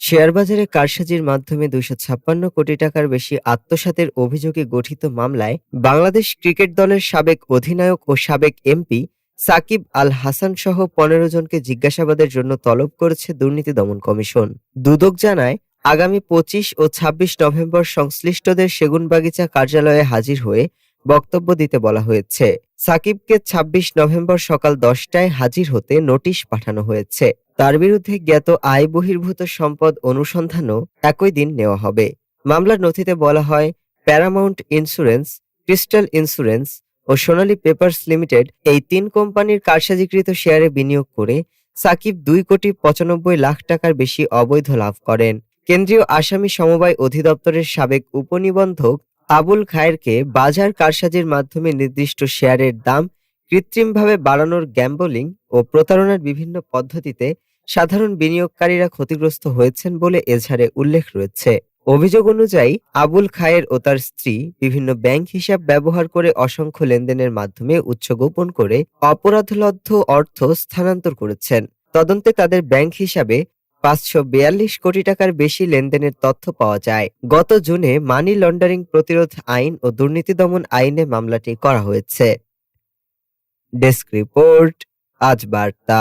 শেয়ারবাজারে কারসাজির মাধ্যমে দুইশো ছাপ্পান্ন কোটি টাকার বেশি আত্মসাতের অভিযোগে গঠিত মামলায় বাংলাদেশ ক্রিকেট দলের সাবেক অধিনায়ক ও সাবেক এমপি সাকিব আল হাসান সহ পনেরো জনকে জিজ্ঞাসাবাদের জন্য তলব করেছে দুর্নীতি দমন কমিশন। দুদক জানায়, আগামী পঁচিশ ও ২৬ নভেম্বর সংশ্লিষ্টদের সেগুনবাগিচা কার্যালয়ে হাজির হয়ে বক্তব্য দিতে বলা হয়েছে। সাকিবকে ২৬ নভেম্বর সকাল দশটায় হাজির হতে নোটিশ পাঠানো হয়েছে। তার বিরুদ্ধে জ্ঞাত আয় বহির্ভূত সম্পদ অনুসন্ধানও একই দিন নেওয়া হবে। মামলার নথিতে বলা হয়, প্যারামাউন্ট ইন্স্যুরেন্স, ক্রিস্টাল ইন্স্যুরেন্স ও সোনালী পেপারস লিমিটেড এই তিন কোম্পানির কারসাজিকৃত শেয়ারে বিনিয়োগ করে সাকিব দুই কোটি পঁচানব্বই লাখ টাকার বেশি অবৈধ লাভ করেন। কেন্দ্রীয় আসামি সমবায় অধিদপ্তরের সাবেক উপনিবন্ধক আবুল খায়েরকে বাজার কারসাজির মাধ্যমে নির্দিষ্ট শেয়ারের দাম কৃত্রিমভাবে বাড়ানোর গ্যাম্বলিং ও প্রতারণার বিভিন্ন পদ্ধতিতে সাধারণ বিনিয়োগকারীরা ক্ষতিগ্রস্ত হয়েছেন বলে এজাহারে উল্লেখ রয়েছে। অভিযোগ অনুযায়ী, আবুল খায়ের ও তার স্ত্রী বিভিন্ন ব্যাংক হিসাব ব্যবহার করে অসংখ্য লেনদেনের মাধ্যমে উৎস গোপন করে অপরাধলব্ধ অর্থ স্থানান্তর করেছেন। তদন্তে তাদের ব্যাংক হিসাবে পাঁচশো বিয়াল্লিশ কোটি টাকার বেশি লেনদেনের তথ্য পাওয়া যায়। গত জুনে মানি লন্ডারিং প্রতিরোধ আইন ও দুর্নীতি দমন আইনে মামলাটি করা হয়েছে। ডেস্ক রিপোর্ট, আজ বার্তা।